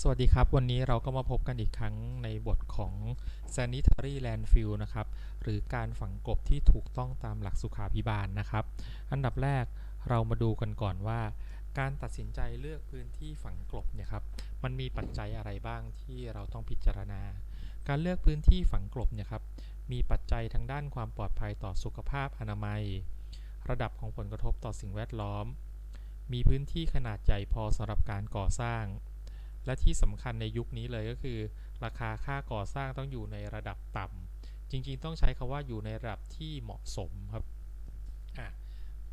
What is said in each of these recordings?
สวัสดีครับ วันนี้เราก็มาพบกันอีกครั้งในบทของ sanitary landfill นะครับ หรือการฝังกลบที่ถูกต้องตามหลักสุขาภิบาลนะครับ อันดับแรกเรามาดูกันก่อนว่า การตัดสินใจเลือกพื้นที่ฝังกลบเนี่ยครับ มันมีปัจจัยอะไรบ้างที่เราต้องพิจารณา การเลือกพื้นที่ฝังกลบเนี่ยครับ มีปัจจัยทางด้านความปลอดภัยต่อสุขภาพอนามัย ระดับของผลกระทบต่อสิ่งแวดล้อม มีพื้นที่ขนาดใหญ่พอสำหรับการก่อสร้าง และที่สำคัญในยุคนี้เลยก็คือ ราคาค่าก่อสร้างต้องอยู่ในระดับต่ำจริงๆ ต้องใช้คาว่าอยู่ในระดับที่เหมาะสมครับอะ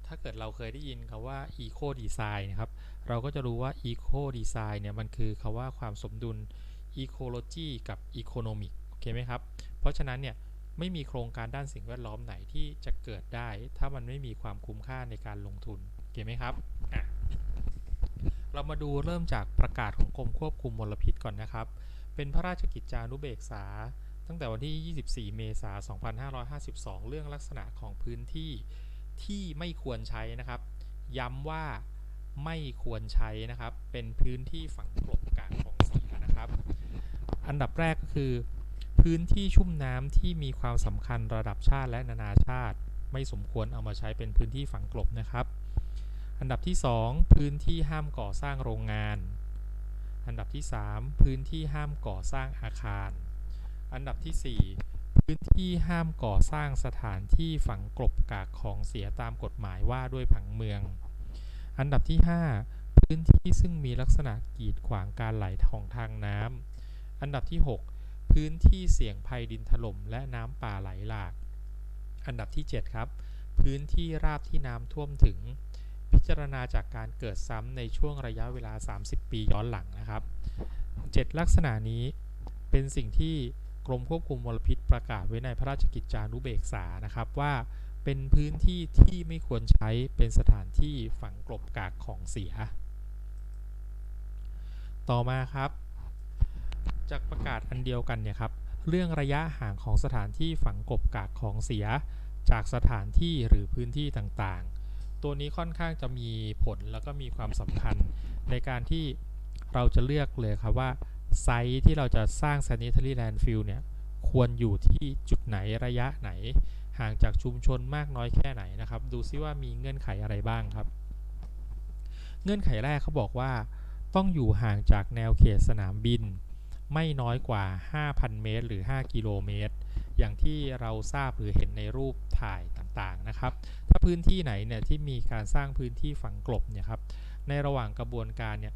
ถ้าเกิดเราเคยได้ยินคาว่า eco design นะครับ เราก็จะรู้ว่า eco design เนี่ยมันคือคาว่าความสมดุล ecology กับ economic โอเคไหมครับ เพราะฉะนั้นเนี่ยไม่มีโครงการด้านสิ่งแวดล้อมไหนที่จะเกิดได้ ถ้ามันไม่มีความคุ้มค่าในการลงทุนโอเคไหมครับอะ เรามาดูเริ่มจากประกาศของกรมควบคุมมลพิษก่อนนะครับ เป็นพระราชกิจจานุเบกษา ตั้งแต่วันที่ 24 เมษายน 2552 เรื่องลักษณะของพื้นที่ที่ไม่ควรใช้นะครับ ย้ำว่าไม่ควรใช้นะครับ เป็นพื้นที่ฝังกลบกากของเสียนะครับ อันดับแรกก็คือ พื้นที่ชุ่มน้ำที่มีความสำคัญระดับชาติและนานาชาติ ไม่สมควรเอามาใช้เป็นพื้นที่ฝังกลบนะครับ อันดับที่ 2 พื้นที่ห้ามก่อสร้างโรงงาน อันดับที่ 3 พื้นที่ห้ามก่อสร้างอาคาร อันดับที่ 4 พื้นที่ห้ามก่อสร้างสถานที่ฝังกลบกากของเสียตามกฎหมายว่าด้วยผังเมือง อันดับที่ 5 พื้นที่ซึ่งมีลักษณะกีดขวางการไหลของทางน้ำอันดับที่ 6 พื้นที่เสี่ยงภัยดินถล่มและน้ำป่าไหลหลาก อันดับที่ 7 ครับ พื้นที่ราบที่น้ำท่วมถึง จารณาจากการเกิดซ้ำในช่วงระยะเวลา 30 ปีย้อนหลังนะครับ 7 ลักษณะนี้เป็นสิ่งที่กรมควบคุมมลพิษประกาศไว้ในพระราชกิจจานุเบกษานะครับว่าเป็นพื้นที่ที่ไม่ควรใช้เป็นสถานที่ฝังกลบกากของเสีย ต่อมาครับ จากประกาศอันเดียวกันเนี่ยครับ เรื่องระยะห่างของสถานที่ฝังกลบกากของเสีย จากสถานที่หรือพื้นที่ต่างๆ ตัวนี้ค่อนข้างจะมีผลแล้วก็มีความสำคัญ ในการที่เราจะเลือกเลยครับว่าไซต์ที่เราจะสร้าง sanitary landfill เนี่ยควรอยู่ที่จุดไหนระยะไหน ห่างจากชุมชนมากน้อยแค่ไหนนะครับ ดูซิว่ามีเงื่อนไขอะไรบ้างครับ เงื่อนไขแรกเขาบอกว่า ต้องอยู่ห่างจากแนวเขตสนามบิน ไม่น้อยกว่า 5,000 เมตร หรือ 5 กิโลเมตร อย่างที่เราทราบหรือเห็นในรูปถ่ายต่างๆนะครับ ถ้าพื้นที่ไหนเนี่ยที่มีการสร้างพื้นที่ฝังกลบเนี่ยครับในระหว่างกระบวนการเนี่ย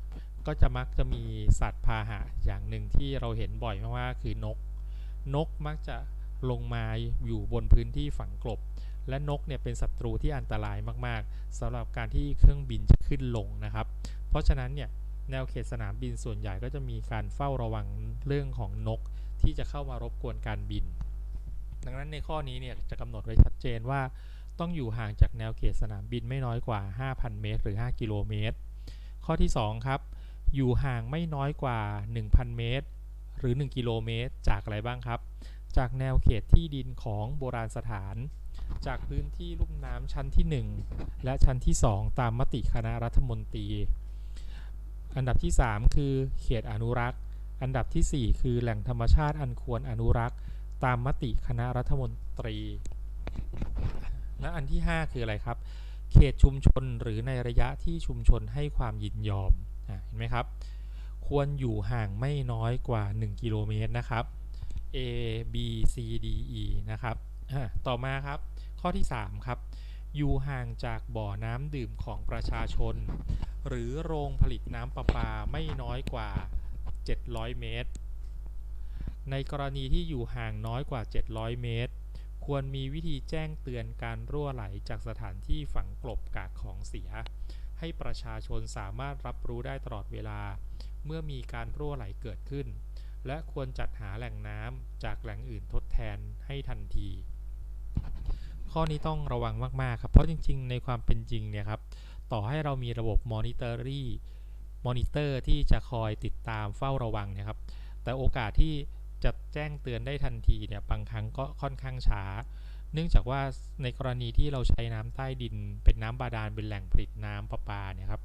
ก็จะมักจะมีสัตว์พาหะอย่างหนึ่งที่เราเห็นบ่อยมากๆคือนก นกมักจะลงมาอยู่บนพื้นที่ฝังกลบ และนกเนี่ยเป็นศัตรูที่อันตรายมากๆสำหรับการที่เครื่องบินจะขึ้นลงนะครับ เพราะฉะนั้นเนี่ยแนวเขตสนามบินส่วนใหญ่ก็จะมีการเฝ้าระวังเรื่องของนกที่จะเข้ามารบกวนการบิน ดังนั้นในข้อนี้เนี่ยจะกำหนดไว้ชัดเจนว่า ต้องอยู่ห่างจากแนวเขตสนามบินไม่น้อยกว่า 5,000 เมตร หรือ 5 กิโลเมตร ข้อที่ 2 ครับ อยู่ห่างไม่น้อยกว่า 1,000 เมตร หรือ 1 กิโลเมตร จากอะไรบ้างครับ จากแนวเขตที่ดินของโบราณสถาน จากพื้นที่ลุ่มน้ำชั้นที่ 1 และชั้นที่ 2 ตามมติคณะรัฐมนตรี อันดับที่ 3 คือเขตอนุรักษ์ อันดับทีสี่4 คือแหล่งธรรมชาติอันควรอนุรักษ์ ตามมติคณะรัฐมนตรี และอันที่ 5 คืออะไรครับ เขตชุมชนหรือในระยะที่ชุมชนให้ความยินยอมเห็นไหมครับ ควรอยู่ห่างไม่น้อยกว่า 1 กิโลเมตรนะครับ A B C D E นะครับต่อมาครับข้อที่ 3 ครับอยู่ห่างจากบ่อน้ำดื่มของประชาชน หรือโรงผลิตน้ำประปาไม่น้อยกว่า 700 เมตร ในกรณีที่อยู่ห่างน้อยกว่า 700 เมตร ควรมีวิธีแจ้งเตือนการรั่วไหลจากสถานที่ฝังกลบกากของเสีย ให้ประชาชนสามารถรับรู้ได้ตลอดเวลา เมื่อมีการรั่วไหลเกิดขึ้น และควรจัดหาแหล่งน้ำจากแหล่งอื่นทดแทนให้ทันที ข้อนี้ต้องระวังมาก ๆ ครับ เพราะจริง ๆ ในความเป็นจริงเนี่ยครับ ต่อให้เรามีระบบมอนิเตอรี่มอนิเตอร์ที่จะคอยติดตามเฝ้าระวังเนี่ยครับ แต่โอกาสที่ จะแจ้งเตือนได้ทันทีเนี่ยบางครั้งก็ค่อนข้างช้า เนื่องจากว่าในกรณีที่เราใช้น้ำใต้ดิน เป็นน้ำบาดาลเป็นแหล่งผลิตน้ำประปาเนี่ยครับ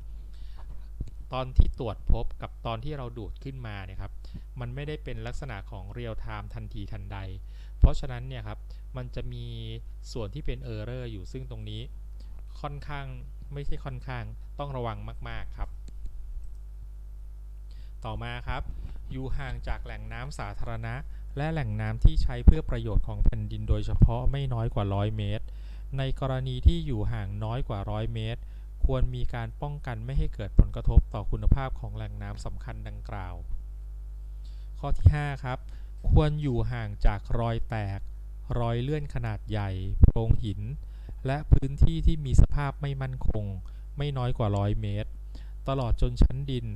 ตอนที่ตรวจพบกับตอนที่เราดูดขึ้นมาเนี่ยครับมันไม่ได้เป็นลักษณะของเรียลไทม์ทันทีทันใด เพราะฉะนั้นเนี่ยครับมันจะมีส่วนที่เป็นเออร์เรอร์อยู่ซึ่งตรงนี้ค่อนข้างไม่ใช่ค่อนข้างต้องระวังมาก ๆ ครับ ต่อมาครับ อยู่ห่างจากแหล่งน้ำสาธารณะ และแหล่งน้ำที่ใช้เพื่อประโยชน์ของแผ่นดินโดยเฉพาะไม่น้อยกว่า 100 เมตร ในกรณีที่อยู่ห่างน้อยกว่า 100 เมตร ควรมีการป้องกันไม่ให้เกิดผลกระทบต่อคุณภาพของแหล่งน้ำสำคัญดังกล่าว ข้อที่ 5 ครับ ควรอยู่ห่างจากรอยแตก รอยเลื่อนขนาดใหญ่โพรงหิน และพื้นที่ที่มีสภาพไม่มั่นคง ไม่น้อยกว่า 100 เมตร ตลอดจนชั้นดิน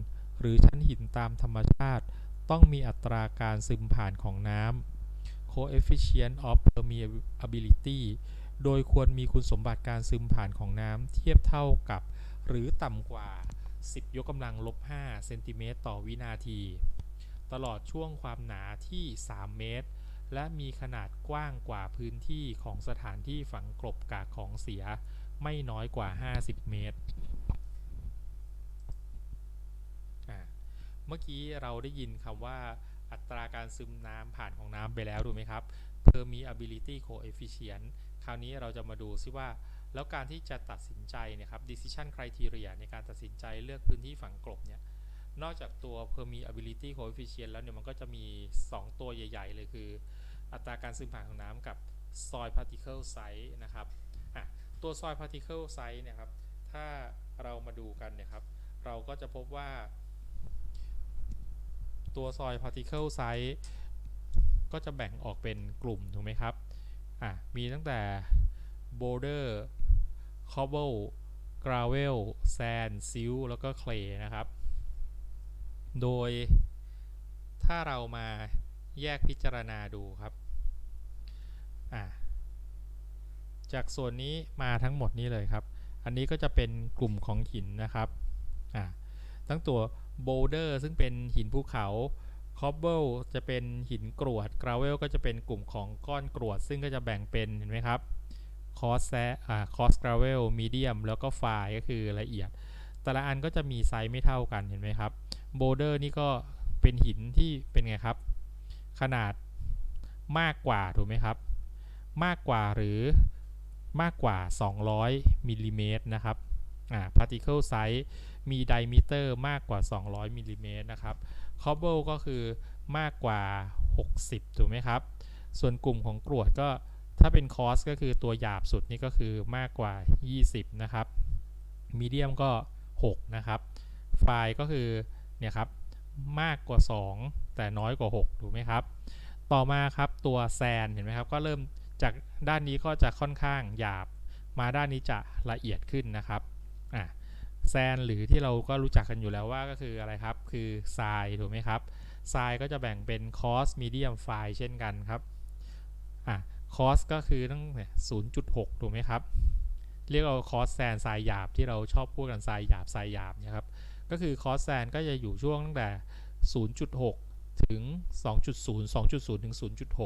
หรือชั้นหินตามธรรมชาติ ต้องมีอัตราการซึมผ่านของน้ำ coefficient of permeability โดยควรมีคุณสมบัติการซึมผ่านของน้ำเทียบเท่ากับ หรือต่ำกว่า 10 ยกกำลังลบ 5 เซนติเมตรต่อวินาที ตลอดช่วงความหนาที่ 3 เมตร และมีขนาดกว้างกว่าพื้นที่ของสถานที่ฝังกลบกากของเสีย ไม่น้อยกว่า 50 เมตร เมื่อกี้เราได้ยินคำว่าอัตราการซึมน้ำผ่านของน้ำไปแล้วถูกไหมครับ permeability coefficient คราวนี้เราจะมาดูซิว่า แล้วการที่จะตัดสินใจเนี่ยครับ decision criteria ในการตัดสินใจเลือกพื้นที่ฝังกลบเนี่ยนอกจากตัว permeability coefficient แล้วเนี่ยมันก็จะมี 2 ตัวใหญ่ ๆ เลยคือ อัตราการซึมผ่านของน้ำกับ soil particle size นะครับตัว soil particle size เนี่ยครับ ถ้าเรามาดูกันเนี่ยครับ เราก็จะพบว่า ตัว soil particle size ก็จะแบ่งออกเป็นกลุ่มถูกไหมครับอะมีตั้งแต่ boulder cobble gravel sand silt แล้วก็ clay นะครับ โดยถ้าเรามาแยกพิจารณาดูครับอะจากส่วนนี้มาทั้งหมดนี้เลยครับ อันนี้ก็จะเป็นกลุ่มของหินนะครับอะทั้งตัว boulder ซึ่งเป็นหินภูเขา cobble จะเป็นหินกรวด gravel ก็จะเป็นกลุ่มของก้อนกรวด ซึ่งก็จะแบ่งเป็นเห็นไหมครับ coarse อ่า coarse gravel medium แล้วก็ fine ก็คือละเอียด แต่ละอันก็จะมีไซส์ไม่เท่ากันเห็นไหมครับ boulder นี่ก็เป็นหินที่เป็นไงครับ ขนาดมากกว่าถูกไหมครับ มากกว่าหรือมากกว่า 200มิลลิเมตรนะครับ อ่า particle size มี diameter มากกว่า 200มิลลิเมตรนะครับ cobble ก็คือมากกว่า 60 ถูกไหมครับ ส่วนกลุ่มของกรวดก็ถ้าเป็น coarse ก็คือตัวหยาบสุดนี่ก็คือมากกว่า 20 นะครับ medium ก็ 6 นะครับ fine ก็คือเนี่ยครับมากกว่า 2 แต่น้อยกว่า 6 ถูกไหมครับ ต่อมาครับตัว sand เห็นไหมครับ ก็เริ่มจากด้านนี้ก็จะค่อนข้างหยาบ มาด้านนี้จะละเอียดขึ้นนะครับ แซนหรือที่เราก็รู้จักกันอยู่แล้วว่าก็คืออะไรครับ คือทรายถูกไหมครับทรายก็จะแบ่งเป็นคอสมีเดียมไฟเช่นกันครับอะคอสก็คือตั้งเนี่ย0.6ถูกไหมครับ เรียกเอาคอสแซนทรายหยาบที่เราชอบพูดกันทรายหยาบทรายหยาบนะครับก็คือคอสแซนก็จะอยู่ช่วงตั้งแต่ 0.6 ถึง 2.0 2.0 ถึง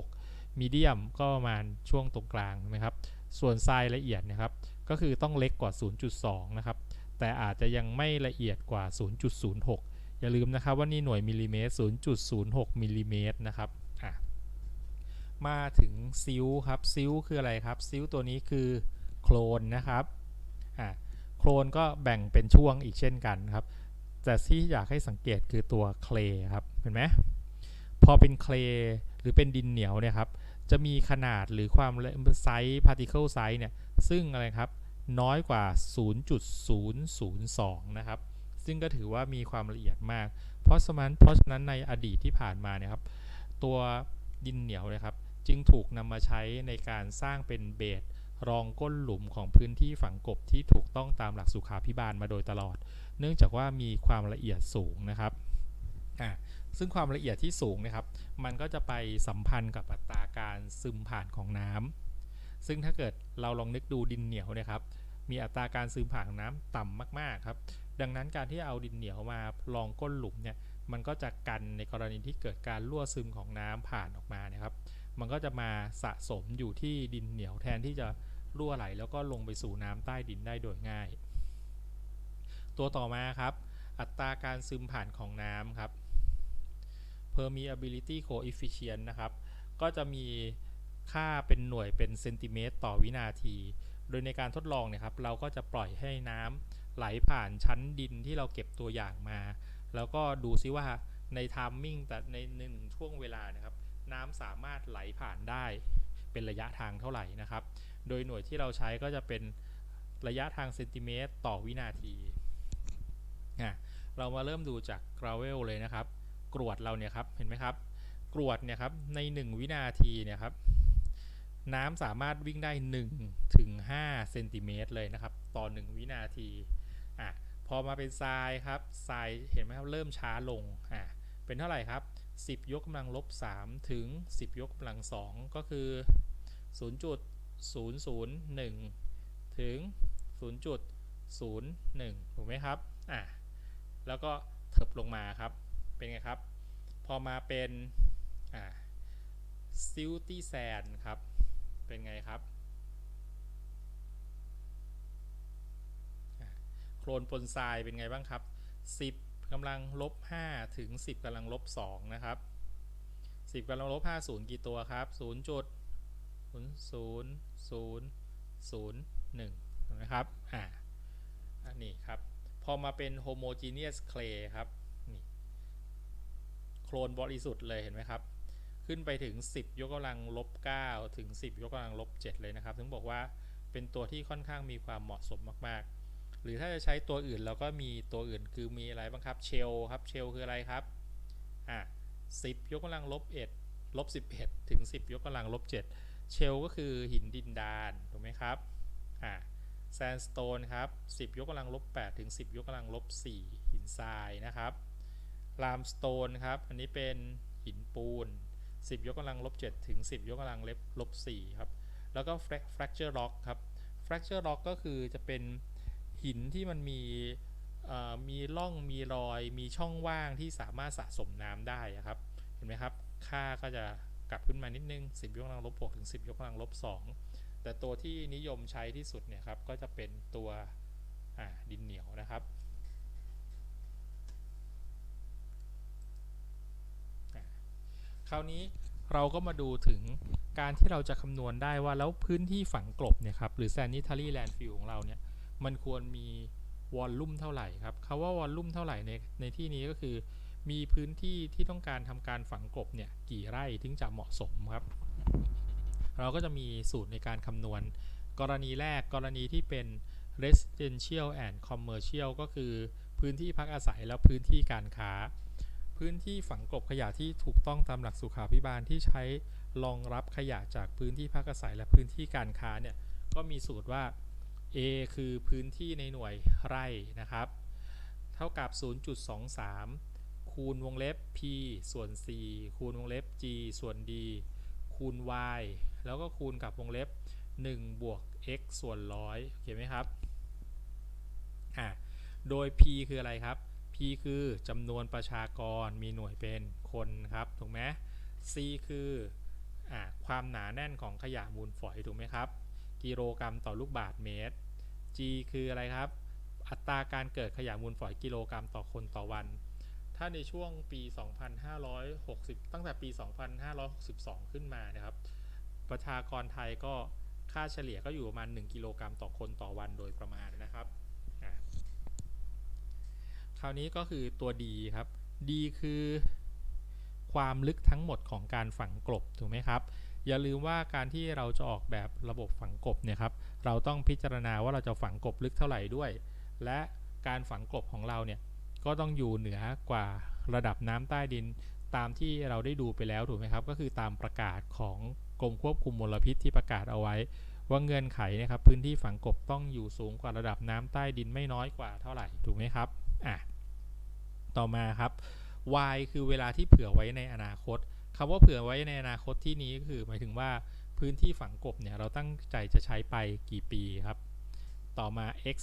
0.6มีเดียมก็ประมาณช่วงตรงกลางนะครับ ส่วนทรายละเอียดนะครับ ก็คือต้องเล็กกว่า 0.2 นะครับ แต่อาจจะยังไม่ละเอียดกว่า 0.06 อย่าลืมนะครับว่านี่หน่วยมิลลิเมตร 0.06 มิลลิเมตรนะครับมาถึงซิลครับซิลคืออะไรครับซิลตัวนี้คือโคลนนะครับโคลนก็แบ่งเป็นช่วงอีกเช่นกันครับ แต่ที่อยากให้สังเกตคือตัวเคลครับเห็นไหมพอเป็นเคลหรือเป็นดินเหนียวเนี่ยครับจะมีขนาดหรือความไซส์พาร์ติเคิลไซส์เนี่ยซึ่งอะไรครับ น้อยกว่า 0.002 นะครับ ซึ่งก็ถือว่ามีความละเอียดมาก เพราะฉะนั้นเพราะฉะนั้นในอดีตที่ผ่านมาเนี่ยครับ ตัวดินเหนียวนะครับ จึงถูกนำมาใช้ในการสร้างเป็นเบสรองก้นหลุมของพื้นที่ฝังกบที่ถูกต้องตามหลักสุขาพิบาลมาโดยตลอด เนื่องจากว่ามีความละเอียดสูงนะครับอ่าซึ่งความละเอียดที่สูงนะครับ มันก็จะไปสัมพันธ์กับอัตราการซึมผ่านของน้ำซึ่งถ้าเกิดเราลองนึกดูดินเหนียวนะครับ มีอัตราการซึมผ่านของน้ำต่ำมากๆครับ ดังนั้นการที่เอาดินเหนียวมาลองก้นหลุมเนี่ยมันก็จะกันในกรณีที่เกิดการรั่วซึมของน้ำผ่านออกมานะครับ มันก็จะมาสะสมอยู่ที่ดินเหนียวแทนที่จะรั่วไหล แล้วก็ลงไปสู่น้ำใต้ดินได้โดยง่าย ตัวต่อมาครับออัตราการซึมผ่านของน้ำครับ permeability coefficient นะครับ ก็จะมีค่าเป็นหน่วยเป็นเซนติเมตรต่อวินาที โดยในการทดลองเนี่ยครับเราก็จะปล่อยให้น้ำไหลผ่านชั้นดินที่เราเก็บตัวอย่างมา แล้วก็ดูซิว่าในไทามมิ่งแต่ในหนึ่งช่วงเวลานะครับ น้ำสามารถไหลผ่านได้เป็นระยะทางเท่าไหร่นะครับ โดยหน่วยที่เราใช้ก็จะเป็นระยะทางเซนติเมตรต่อวินาทีอะเรามาเริ่มดูจากกราเวลเลยนะครับ กรวดเราเนี่ยครับ เห็นไหมครับ กรวดเนี่ยครับ ใน 1 วินาทีเนี่ยครับ น้ำสามารถวิ่งได้1ถึง5เซนติเมตรเลยนะครับ ต่อ 1 วินาทีอะพอมาเป็นทรายครับทรายเห็นไหมครับเริ่มช้าลงอะเป็นเท่าไหร่ครับ 10 ยกกำลังลบ3ถึง 10 ยกกำลัง 2 ก็คือ 0.001 ถึง 0.01 ถูกไหมครับอะแล้วก็เถิบลงมาครับเป็นไงครับ พอมาเป็นอ่าซิลตี้แซนครับ เป็นไงครับโคลนปนทรายเป็นไงบ้างครับ 10กำลังลบ5ถึง 10กำลังลบ2นะครับ 10กำลังลบ50 กี่ตัวครับ 0 จุด 0 0 0 0 1ถูกไหมครับ อ่า อันนี้ครับ พอมาเป็น homogeneous clay ครับ นี่ โคลนบริสุทธิ์เลยเห็นไหมครับ ขึ้นไปถึง 10 ยกกำลังลบ9ถึง 10 ยกกำลังลบ7เลยนะครับ ถึงบอกว่าเป็นตัวที่ค่อนข้างมีความเหมาะสมมากๆ หรือถ้าจะใช้ตัวอื่นเราก็มีตัวอื่นคือมีอะไรบ้างครับเชลครับเชลคืออะไรครับอะ10 ยกกำลังลบ1ลบ11 ถึง 10 ยกกำลังลบ7เชลก็คือหินดินดานถูกไหมครับอะแซนสโตนครับ 10 ยกกำลังลบ8ถึง 10 ยกกำลังลบ4หินทรายนะครับลามสโตนครับ อันนี้เป็นหินปูน 10 ยกกำลังลบ7ถึง 10 ยกกำลังลบลบ4ครับ แล้วก็ fracture rock ครับ fracture rock ก็คือจะเป็นหินที่มันมีมีร่องมีรอย มีช่องว่างที่สามารถสะสมน้ำได้ครับ เห็นไหมครับ ค่าก็จะกลับขึ้นมานิดนึง 10 ยกกำลังลบ6ถึง 10 ยกกำลังลบ2แต่ตัวที่นิยมใช้ที่สุดเนี่ยครับ ก็จะเป็นตัวดินเหนียวนะครับ คราวนี้เราก็มาดูถึงการที่เราจะคำนวณได้ว่าแล้วพื้นที่ฝังกลบเนี่ยครับหรือ sanitary landfill ของเราเนี่ยมันควรมีวอลลุ่มเท่าไหร่ครับคาว่าวอลลุ่มเท่าไหร่ในในที่นี้ก็คือ มีพื้นที่ที่ต้องการทำการฝังกลบเนี่ยกี่ไร่ถึงจะเหมาะสมครับ เราก็จะมีสูตรในการคำนวณ กรณีแรกกรณีที่เป็น residential and commercial ก็คือพื้นที่พักอาศัยและพื้นที่การค้า พื้นที่ฝังกลบขยะที่ถูกต้องตามหลักสุขาพิบาลที่ใช้รองรับขยะจากพื้นที่พักอาศัยและพื้นที่การค้าเนี่ยก็มีสูตรว่า A คือพื้นที่ในหน่วยไร่นะครับ เท่ากับ 0.23 คูณวงเล็บ P ส่วน C คูณวงเล็บ G ส่วน D คูณ Y แล้วก็คูณกับวงเล็บ 1 บวก x ส่วนร้อยโอเคไหมครับอ่าโดย p คืออะไรครับ p คือจำนวนประชากรมีหน่วยเป็นคนครับถูกไหม c คืออความหนาแน่นของขยะมูลฝอยถูกไหมครับ กิโลกรัมต่อลูกบาศก์เมตร g คืออะไรครับ อัตราการเกิดขยะมูลฝอยกิโลกรัมต่อคนต่อวัน ถ้าในช่วงปี 2560 ตั้งแต่ปี 2562 ขึ้นมานะครับ ประชากรไทยก็ค่าเฉลี่ยก็อยู่ประมาณ 1 กิโลกรัมต่อคนต่อวันโดยประมาณนะครับ คราวนี้ก็คือตัว D ครับ D คือความลึกทั้งหมดของการฝังกลบถูกไหมครับ อย่าลืมว่าการที่เราจะออกแบบระบบฝังกลบเนี่ยครับ เราต้องพิจารณาว่าเราจะฝังกลบลึกเท่าไหร่ด้วย และการฝังกลบของเราเนี่ยก็ต้องอยู่เหนือกว่าระดับน้ำใต้ดินตามที่เราได้ดูไปแล้วถูกไหมครับ ก็คือตามประกาศของกรมควบคุมมลพิษที่ประกาศเอาไว้ ว่าเงื่อนไขนะครับพื้นที่ฝังกบต้องอยู่สูงกว่าระดับน้ำใต้ดินไม่น้อยกว่าเท่าไหร่ถูกไหมครับ อะต่อมาครับ y คือเวลาที่เผื่อไว้ในอนาคตคำว่าเผื่อไว้ในอนาคตที่นี้ก็คือหมายถึงว่าพื้นที่ฝังกบเนี่ยเราตั้งใจจะใช้ไปกี่ปีครับ ต่อมา x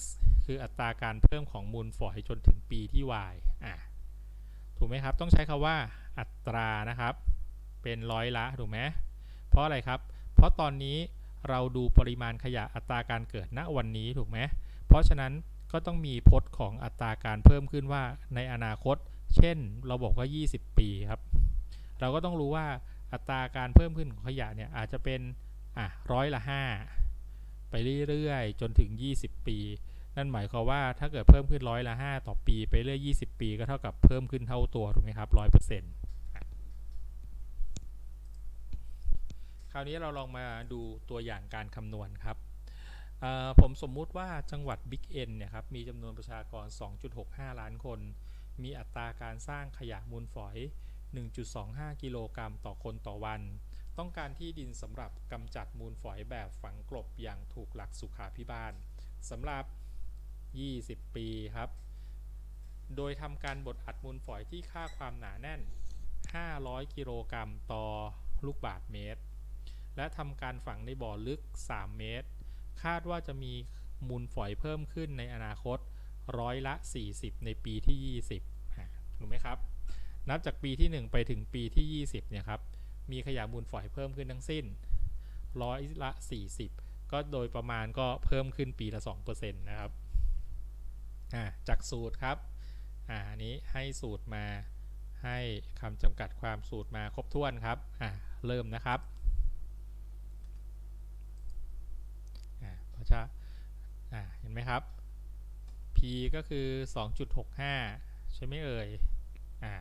คืออัตราการเพิ่มของมูลฝอยจนถึงปีที่ y อะถูกไหมครับ ต้องใช้คาว่าอัตรานะครับ เป็นร้อยละถูกไหมเพราะอะไรครับ เพราะตอนนี้เราดูปริมาณขยะอัตราการเกิดณวันนี้ถูกไหมเพราะฉะนั้น ก็ต้องมีพจน์ของอัตราการเพิ่มขึ้นว่าในอนาคต เช่น เราบอกว่า 20 ปีครับ เราก็ต้องรู้ว่าอัตราการเพิ่มขึ้นของขยะเนี่ยอาจจะเป็นอะร้อยละ 5 ไปเรื่อยๆ จนถึง 20 ปี นั่นหมายความว่าถ้าเกิดเพิ่มขึ้นร้อยละ 5 ต่อปี ไปเรื่อย 20 ปี ก็เท่ากับเพิ่มขึ้นเท่าตัวถูกไหมครับร้อยเปอร์เซ็นต์คราวนี้เราลองมาดูตัวอย่างการคำนวณครับ ผมสมมุติว่าจังหวัดบิ๊กเอ็นเนี่ยครับมีจำนวนประชากร 2.65 ล้านคน มีอัตราการสร้างขยะมูลฝอย 1.25 กิโลกรัมต่อคนต่อวัน ต้องการที่ดินสำหรับกำจัดมูลฝอยแบบฝังกลบอย่างถูกหลักสุขาพิบาลสำหรับ 20 ปีครับ โดยทำการบดอัดมูลฝอยที่ค่าความหนาแน่น 500 กิโลกรัมต่อลูกบาศเมตร และทำการฝังในบ่อลึก 3 เมตร คาดว่าจะมีมูลฝอยเพิ่มขึ้นในอนาคตร้อยละ 40 ในปีที่ 20ถูกไหมครับ นับจากปีที่ 1 ไปถึงปีที่ 20 เนี่ยครับ มีขยะมูลฝอยเพิ่มขึ้นทั้งสิ้นร้อยละ 40 ก็โดยประมาณก็เพิ่มขึ้นปีละ 2%นะครับ จากสูตรครับ อ่าอันนี้ให้สูตรมาให้คำจำกัดความสูตรมาครบถ้วนครับ อ่าเริ่มนะครับ อ่าเพราะฉะอ่าเห็นไหมครับ p ก็คือ 2.65 ใช่ไหมเอ่ยอ่า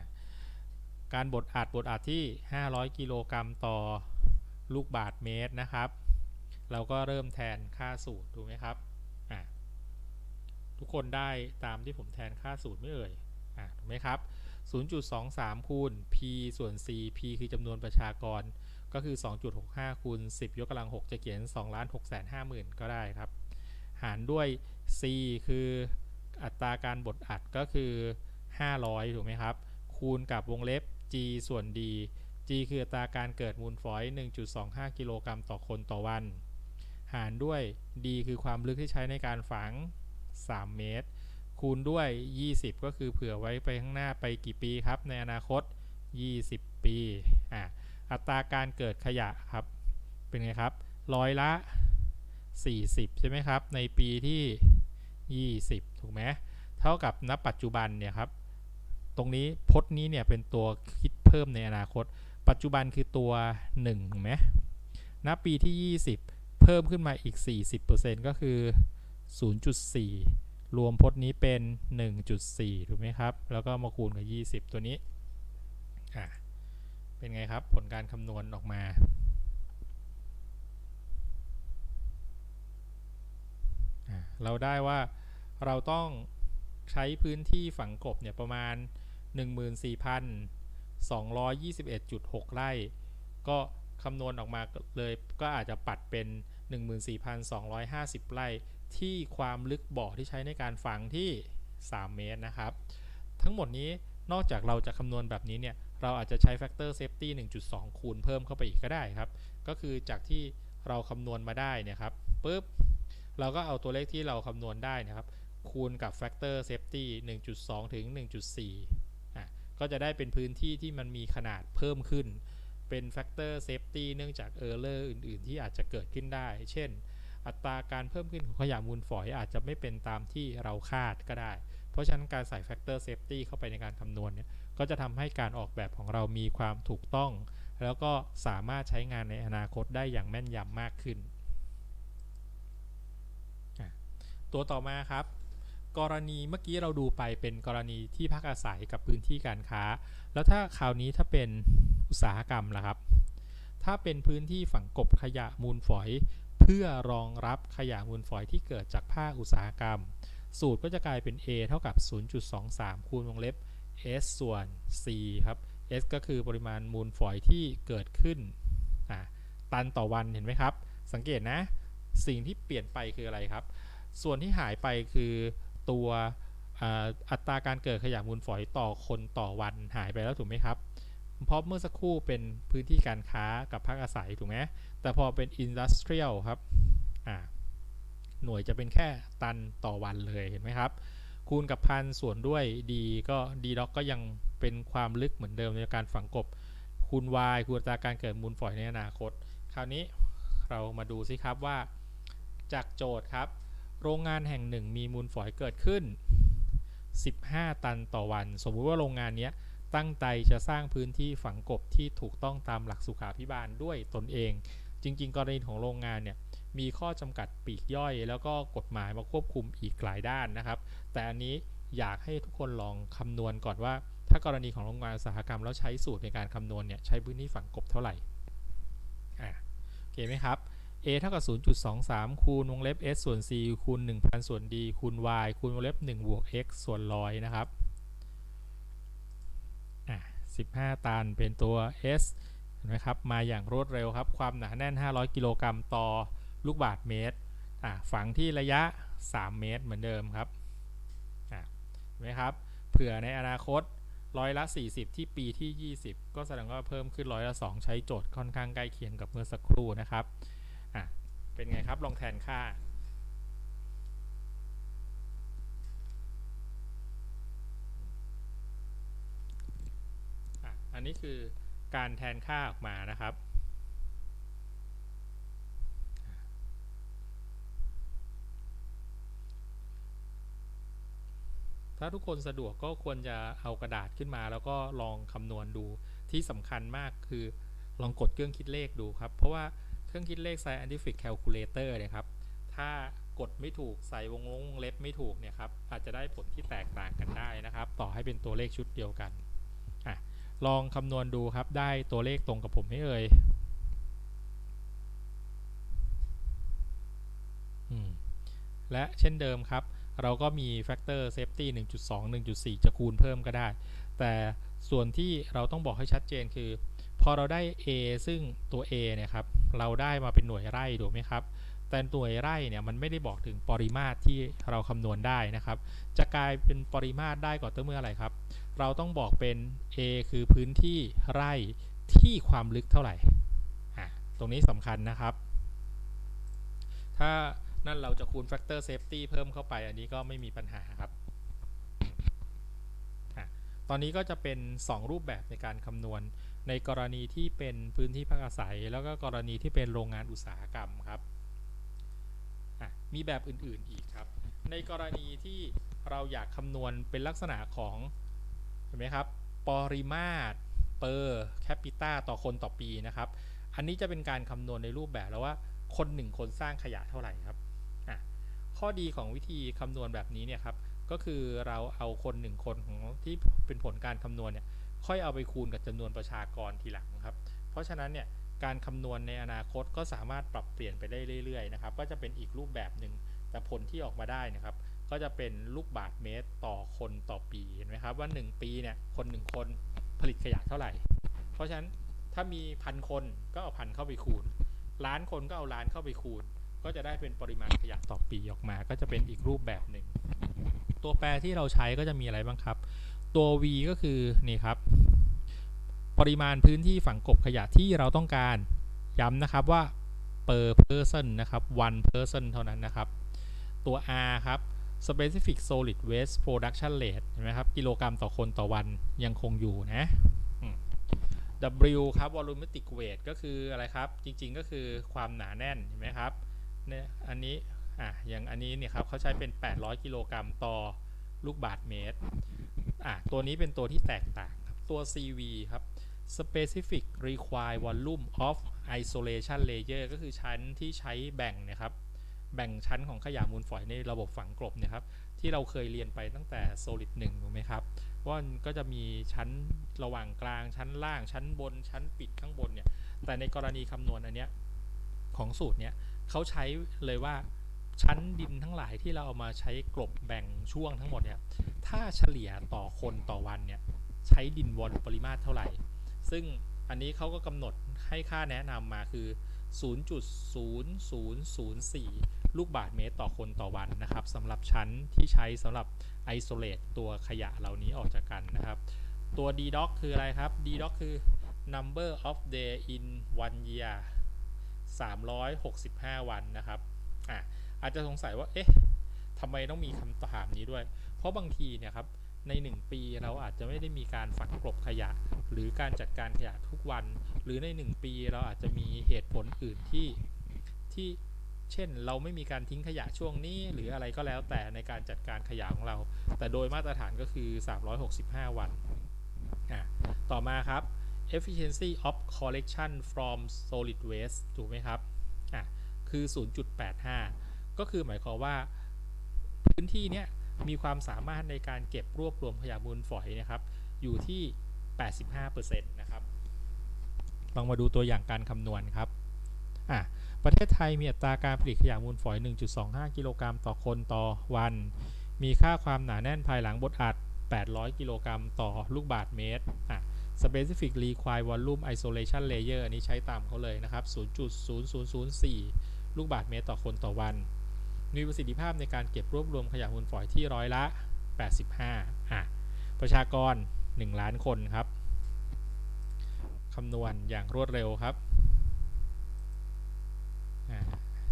การบดอัดบดอัดที่ 500 กิโลกรัมต่อลูกบาทเมตรนะครับ เราก็เริ่มแทนค่าสูตรถูกไหมครับอ่าทุกคนได้ตามที่ผมแทนค่าสูตรไม่เอ่ยอ่าถูกไหมครับ 0.23 คูณ p ส่วน c p คือจำนวนประชากร ก็คือ 2.65คูณ10 ยกกำลัง 6 จะเขียน2ล้าน6 5 0 0 0 0ก็ได้ครับ หารด้วย c คืออัตราการบดอัดก็คือ 500 ถูกไหมครับ คูณกับวงเล็บ g ส่วน d g คืออัตราการเกิดมูลฝอย 1.25 กิโลกรัมต่อคนต่อวัน หารด้วย d คือความลึกที่ใช้ในการฝัง 3 เมตร คูณด้วย 20 ก็คือเผื่อไว้ไปข้างหน้าไปกี่ปีครับ ในอนาคต 20 ปี อะ อัตราการเกิดขยะครับ เป็นไงครับร้อยละ 40 ใช่ไหมครับ ในปีที่ 20 ถูกไหมเท่ากับณปัจจุบันเนี่ยครับ ตรงนี้พจน์นี้เนี่ยเป็นตัวคิดเพิ่มในอนาคต ปัจจุบันคือตัว1ถูกไหมณปีที่ 20 เพิ่มขึ้นมาอีก 40%ก็คือ 0.4 รวมพจน์นี้เป็น 1.4 ถูกไหมครับ แล้วก็มาคูณกับ 20 ตัวนี้อะ เป็นไงครับ ผลการคำนวณออกมาเราได้ว่าเราต้องใช้พื้นที่ฝังกบเนี่ยประมาณ 14,221.6 ไร่ ก็คำนวณออกมาเลยก็อาจจะปัดเป็น 14,250 ไร่ ที่ความลึกบ่อที่ใช้ในการฝังที่ 3 เมตรนะครับ ทั้งหมดนี้นอกจากเราจะคำนวณแบบนี้เนี่ย เราอาจจะใช้แฟกเตอร์เซฟตี้1.2 คูณเพิ่มเข้าไปอีกก็ได้ครับ ก็คือจากที่เราคำนวณมาได้นี่ครับปุ๊บเราก็เอาตัวเลขที่เราคำนวณได้นะครับ คูณกับ Factor Safety 1.2 ถึง 1.4อะก็จะได้เป็นพื้นที่ที่มันมีขนาดเพิ่มขึ้น เป็น Factor Safety เนื่องจาก Error อื่น ๆ ที่อาจจะเกิดขึ้นได้ เช่น อัตราการเพิ่มขึ้นของขยะมูลฝอยอาจจะไม่เป็นตามที่เราคาดก็ได้ เพราะฉะนั้นการใส่ Factor Safety เข้าไปในการคำนวณเนี่ย ก็จะทำให้การออกแบบของเรามีความถูกต้อง แล้วก็สามารถใช้งานในอนาคตได้อย่างแม่นยำมากขึ้น ตัวต่อมาครับ กรณีเมื่อกี้เราดูไปเป็นกรณีที่พักอาศัยกับพื้นที่การค้า แล้วถ้าคราวนี้ถ้าเป็นอุตสาหกรรมล่ะครับ ถ้าเป็นพื้นที่ฝังกบขยะมูลฝอยเพื่อรองรับขยะมูลฝอยที่เกิดจากภาคอุตสาหกรรม สูตรก็จะกลายเป็น A เท่ากับ 0.23 คูณวงเล็บ S ส่วน C ครับ S ก็คือปริมาณมูลฝอยที่เกิดขึ้นตันต่อวันเห็นไหมครับ สังเกตนะ สิ่งที่เปลี่ยนไปคืออะไรครับ ส่วนที่หายไปคือตัวอัตราการเกิดขยะมูลฝอยต่อคนต่อวันหายไปแล้วถูกไหมครับเพราะเมื่อสักครู่เป็นพื้นที่การค้ากับภาคอาศัยถูกไหมแต่พอเป็นอินดัสเทรียลครับหน่วยจะเป็นแค่ตันต่อวันเลยเห็นไหมครับ คูณกับพันส่วนด้วย d ก็ d ด็อกก็ยังเป็นความลึกเหมือนเดิมในการฝังกบ คูณ y คูณอัตราการเกิดมูลฝอยในอนาคต คราวนี้เรามาดูซิครับว่า จากโจทย์ครับ โรงงานแห่งหนึ่งมีมูลฝอยเกิดขึ้น 15 ตันต่อวัน สมมุติว่าโรงงานนี้ตั้งใจจะสร้างพื้นที่ฝังกบที่ถูกต้องตามหลักสุขาพิบาลด้วยตนเอง จริง ๆ กรณีของโรงงานเนี่ย มีข้อจำกัดปีกย่อย แล้วก็กฎหมายมาควบคุมอีกหลายด้านนะครับ แต่อันนี้อยากให้ทุกคนลองคำนวณก่อนว่า ถ้ากรณีของโรงงานอุตสาหกรรมแล้วใช้สูตรในการคำนวณเนี่ยใช้พื้นที่ฝังกบเท่าไหร่อะโอเคไหมครับ a เท่ากับ 0.23 คูณวงเล็บ s ส่วน c คูณ 1000 ส่วน d คูณ y คูณวงเล็บ 1 บวก x ส่วนร้อยนะครับอะ15 ตันเป็นตัว s เห็นไหมครับ มาอย่างรวดเร็วครับ ความหนาแน่น 500 กิโลกรัมต่อ ลูกบาศก์เมตรฝังที่ระยะ 3 เมตรเหมือนเดิมครับเห็นไหมครับเผื่อในอนาคตร้อยละ 40 ที่ปีที่ 20 ก็แสดงว่าเพิ่มขึ้นร้อยละ 2 ใช้โจทย์ค่อนข้างใกล้เคียงกับเมื่อสักครู่นะครับอะเป็นไงครับลองแทนค่าอันนี้คือการแทนค่าออกมานะครับ ถ้าทุกคนสะดวกก็ควรจะเอากระดาษขึ้นมา แล้วก็ลองคำนวณดูที่สำคัญมากคือลองกดเครื่องคิดเลขดูครับ เพราะว่าเครื่องคิดเลข scientific calculator เนี่ยครับ ถ้ากดไม่ถูกใส่วงลงวงเล็บไม่ถูกเนี่ยครับ อาจจะได้ผลที่แตกต่างกันได้นะครับ ต่อให้เป็นตัวเลขชุดเดียวกันอะลองคำนวณดูครับ ได้ตัวเลขตรงกับผมไหม่เอ่ยและเช่นเดิมครับ เราก็มีแฟกเตอร์เซฟตี้1.2 1.4 จะคูณเพิ่มก็ได้ แต่ส่วนที่เราต้องบอกให้ชัดเจนคือ พอเราได้ A ซึ่งตัว A เนี่ยครับ เราได้มาเป็นหน่วยไร่ถูกไหมครับ แต่หน่วยไร่เนี่ยมันไม่ได้บอกถึงปริมาตรที่เราคำนวณได้นะครับ จะกลายเป็นปริมาตรได้ก่อนเมื่ออะไรครับ เราต้องบอกเป็น A คือพื้นที่ไร่ที่ความลึกเท่าไหร่ ตรงนี้สำคัญนะครับ ถ้า นั่นเราจะคูณ factor safety เพิ่มเข้าไป อันนี้ก็ไม่มีปัญหาครับ ตอนนี้ก็จะเป็น 2 รูปแบบในการคำนวณ ในกรณีที่เป็นพื้นที่พักอาศัย แล้วก็กรณีที่เป็นโรงงานอุตสาหกรรมครับ มีแบบอื่นๆอีกครับ ในกรณีที่เราอยากคำนวณเป็นลักษณะของเห็นไหมครับ ปริมาตร per capita ต่อคนต่อปีนะครับ อันนี้จะเป็นการคำนวณในรูปแบบแล้วว่าคนหนึ่งคนสร้างขยะเท่าไหร่ครับ ข้อดีของวิธีคำนวณแบบนี้เนี่ยครับก็คือเราเอาคนหนึ่งคนของที่เป็นผลการคำนวณเนี่ยค่อยเอาไปคูณกับจำนวนประชากรทีหลังครับ เพราะฉะนั้นเนี่ยการคำนวณในอนาคตก็สามารถปรับเปลี่ยนไปได้เรื่อยๆนะครับก็จะเป็นอีกรูปแบบหนึ่งแต่ผลที่ออกมาได้นะครับ ก็จะเป็นลูกบาทเมตรต่อคนต่อปีเห็นไหมครับว่า 1 ปีเนี่ยคนหนึ่งคนผลิตขยะเท่าไหร่ เพราะฉะนั้นถ้ามีพันคนก็เอาพันเข้าไปคูณล้านคนก็เอาล้านเข้าไปคูณ ก็จะได้เป็นปริมาณขยะต่อปีออกมา ก็จะเป็นอีกรูปแบบหนึ่ง ตัวแปรที่เราใช้ก็จะมีอะไรบ้างครับ ตัว v ก็คือนี่ครับ ปริมาณพื้นที่ฝังกลบขยะที่เราต้องการ ย้ำนะครับว่า per person นะครับ one person เท่านั้นนะครับ ตัว r ครับ specific solid waste production rate เห็นไหมครับ กิโลกรัมต่อคนต่อวันยังคงอยู่นะ W ครับ volumetric weight ก็คืออะไรครับ จริงๆก็คือความหนาแน่น เห็นไหมครับ เนี่ยอันนี้อะอย่างอันนี้เนี่ยครับเขาใช้เป็น 800 กิโลกรัมต่อลูกบาศเมตรอะตัวนี้เป็นตัวที่แตกต่างครับตัว CV ครับ specific required volume of isolation layer ก็คือชั้นที่ใช้แบ่งนะครับ แบ่งชั้นของขยะมูลฝอยในระบบฝังกลบเนะครับ ที่เราเคยเรียนไปตั้งแต่ solid 1ถูกไหมครับ ว่าก็จะมีชั้นระหว่างกลางชั้นล่างชั้นบนชั้นปิดข้างบนเนี่ย แต่ในกรณีคำนวณอันเนี้ยของสูตรเนี้ย เขาใช้เลยว่าชั้นดินทั้งหลายที่เราเอามาใช้กลบแบ่งช่วงทั้งหมดเนี่ย ถ้าเฉลี่ยต่อคนต่อวันเนี่ยใช้ดินวอลปริมาตรเท่าไหร่ ซึ่งอันนี้เขาก็กำหนดให้ค่าแนะนำมาคือ 0.0004 ลูกบาศก์เมตรต่อคนต่อวันนะครับสำหรับชั้นที่ใช้สำหรับ isolate ตัวขยะเหล่านี้ออกจากกันนะครับ ตัว DDoc คืออะไรครับ DDoc คือ number of day in one year 365 วันนะครับอะอาจจะสงสัยว่าเอ๊ะทำไมต้องมีคำถามนี้ด้วย เพราะบางทีเนี่ยครับใน 1 ปีเราอาจจะไม่ได้มีการฝังกลบขยะ หรือการจัดการขยะทุกวัน หรือใน 1 ปีเราอาจจะมีเหตุผลอื่นที่ที่เช่น เราไม่มีการทิ้งขยะช่วงนี้หรืออะไรก็แล้วแต่ในการจัดการขยะของเรา แต่โดยมาตรฐานก็คือ 365 วันอะต่อมาครับ efficiency of collection from solid waste ถูกไหมครับ อะ คือ 0.85 ก็คือหมายความว่าพื้นที่เนี้ยมีความสามารถในการเก็บรวบรวมขยะมูลฝอยนะครับ อยู่ที่ 85%นะครับ ลองมาดูตัวอย่างการคำนวณครับ อะ ประเทศไทยมีอัตราการผลิตขยะมูลฝอย 1.25 กิโลกรัมต่อคนต่อวัน มีค่าความหนาแน่นภายหลังบดอัด 800 กิโลกรัมต่อลูกบาศก์เมตร อะ specific require volume isolation layer อันนี้ใช้ตามเขาเลยนะครับ 0.0004 ลูกบาศก์เมตรต่อคนต่อวัน มีประสิทธิภาพในการเก็บรวบรวมขยะมูลฝอยที่ร้อยละ 85อะประชากร 1 ล้านคนครับคำนวณอย่างรวดเร็วครับ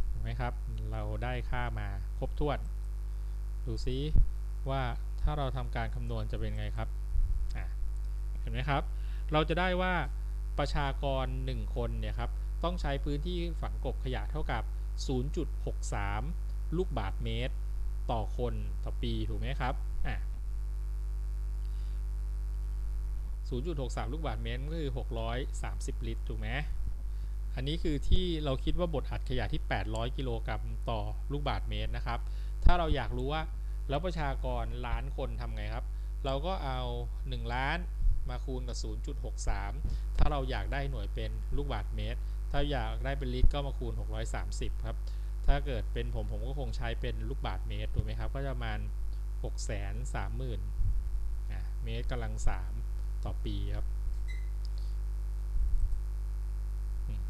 เห็นไหมครับ เราได้ค่ามาครบถ้วน ดูซิว่าถ้าเราทำการคำนวณจะเป็นไงครับเห็นไหมครับ เราจะได้ว่าประชากร 1 คนเนี่ยครับต้องใช้พื้นที่ฝังกบขยะเท่ากับ 0.63 ลูกบาศก์เมตร ต่อคนต่อปีถูกไหมครับอะ0.63 ลูกบาศก์เมตรก็คือ 630 ลิตร ถูกไหมอันนี้คือที่เราคิดว่าบทอัดขยะที่ 800 กิโลกรัมต่อลูกบาศก์เมตรนะครับ ถ้าเราอยากรู้ว่าแล้วประชากรล้านคนทำไงครับ เราก็เอา 1 ล้าน มาคูณกับ 0.63 ถ้าเราอยากได้หน่วยเป็นลูกบาศก์เมตร ถ้าอยากได้เป็นลิตรก็มาคูณ 630 ครับ ถ้าเกิดเป็นผมผมก็คงใช้เป็นลูกบาศก์เมตรถูกไหมครับ ก็จะประมาณ 630,000อะเมตรกำลัง 3 ต่อปีครับอืม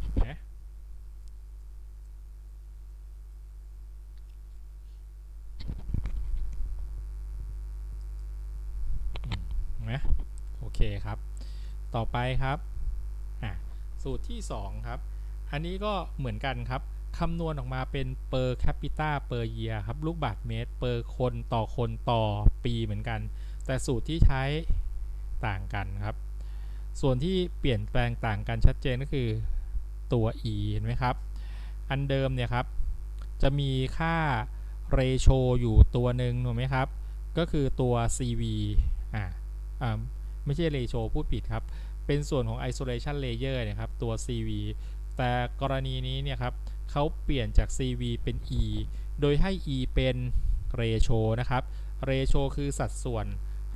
เห็นไหมอืมเห็นไหมโอ เคครับ ต่อไปครับสูตรที่ 2 ครับ อันนี้ก็เหมือนกันครับคำนวณออกมาเป็น per capita per year ครับ ลูกบาศก์เมตร per คนต่อคนต่อปีเหมือนกัน แต่สูตรที่ใช้ต่างกันครับ ส่วนที่เปลี่ยนแปลงต่างกันชัดเจนก็คือตัว e เห็นไหมครับ อันเดิมเนี่ยครับ จะมีค่า ratio อยู่ตัวหนึ่งถูกไหมครับ ก็คือตัว cv อ่าอ่า ไม่ใช่ ratio พูดผิดครับ เป็นส่วนของ isolation layer นะครับ ตัว cv แต่กรณีนี้เนี่ยครับเขาเปลี่ยนจาก cv เป็น e โดยให้ e เป็น ratio นะครับ ratio คือสัดส่วน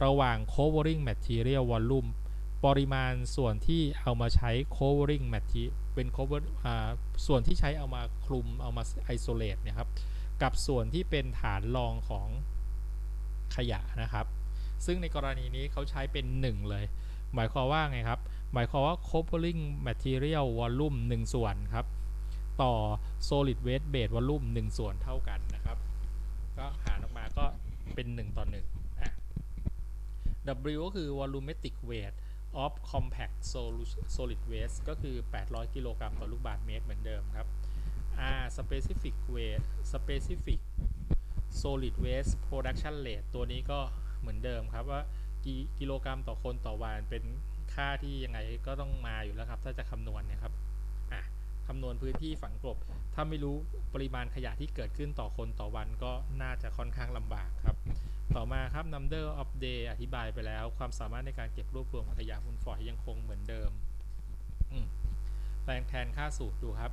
ระหว่าง covering material volume ปริมาณส่วนที่เอามาใช้ covering material เป็น cover อ่าส่วนที่ใช้เอามาคลุมเอามา isolate นะครับ กับส่วนที่เป็นฐานรองของขยะนะครับ ซึ่งในกรณีนี้เขาใช้เป็น 1 เลย หมายความว่าไงครับ หมายความว่า covering material volume 1 ส่วนครับ ต่อ solid waste base volume 1 ส่วนเท่ากันนะครับ ก็หารออกมาก็เป็น 1 ต่อ1อะ W ก็คือ volumetric weight of compact solu- solid waste ก็คือ 800 กิโลกรัมต่อลูกบาศก์เมตรเหมือนเดิมครับ R specific weight specific solid waste production rate ตัวนี้ก็ เหมือนเดิมครับว่ากิโลกรัมต่อคนต่อวันเป็นค่าที่ยังไงก็ต้องมาอยู่แล้วครับ ถ้าจะคำนวณเนะครับคำนวณพื้นที่ฝังกลบ ถ้าไม่รู้ปริมาณขยะที่เกิดขึ้นต่อคนต่อวันก็น่าจะค่อนข้างลำบากครับ ต่อมาครับ number of day อธิบายไปแล้ว ความสามารถในการเก็บรวบรวมขยะมูลฝอยยังคงเหมือนเดิมมแปลงแทนค่าสูตรดูครับ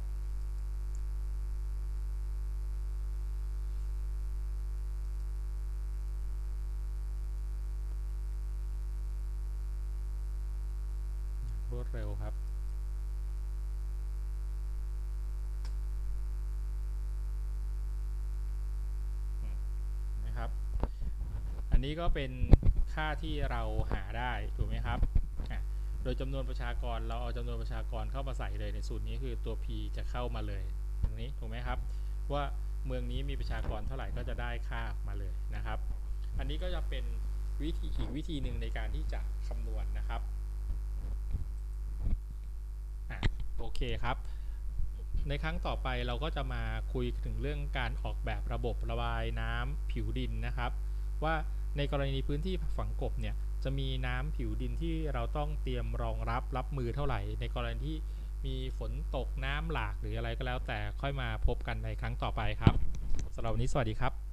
เร็วครับ นะครับ อันนี้ก็เป็นค่าที่เราหาได้ ถูกไหมครับ โดยจำนวนประชากรเราเอาจำนวนประชากรเข้ามาใส่เลยในสูตรนี้คือตัว p จะเข้ามาเลยตรงนี้ถูกไหมครับ ว่าเมืองนี้มีประชากรเท่าไหร่ก็จะได้ค่ามาเลยนะครับ อันนี้ก็จะเป็นวิธีอีกวิธีหนึ่งในการที่จะคำนวณนะครับ เคครับ ในครั้งต่อไปเราก็จะมาคุยถึงเรื่องการออกแบบระบบระบายน้ำผิวดินนะครับ ว่าในกรณีพื้นที่ฝังกบเนี่ยจะมีน้ำผิวดินที่เราต้องเตรียมรองรับรับมือเท่าไหร่ ในกรณีที่มีฝนตกน้ำหลากหรืออะไรก็แล้วแต่ค่อยมาพบกันในครั้งต่อไปครับสำหรับวันนี้สวัสดีครับ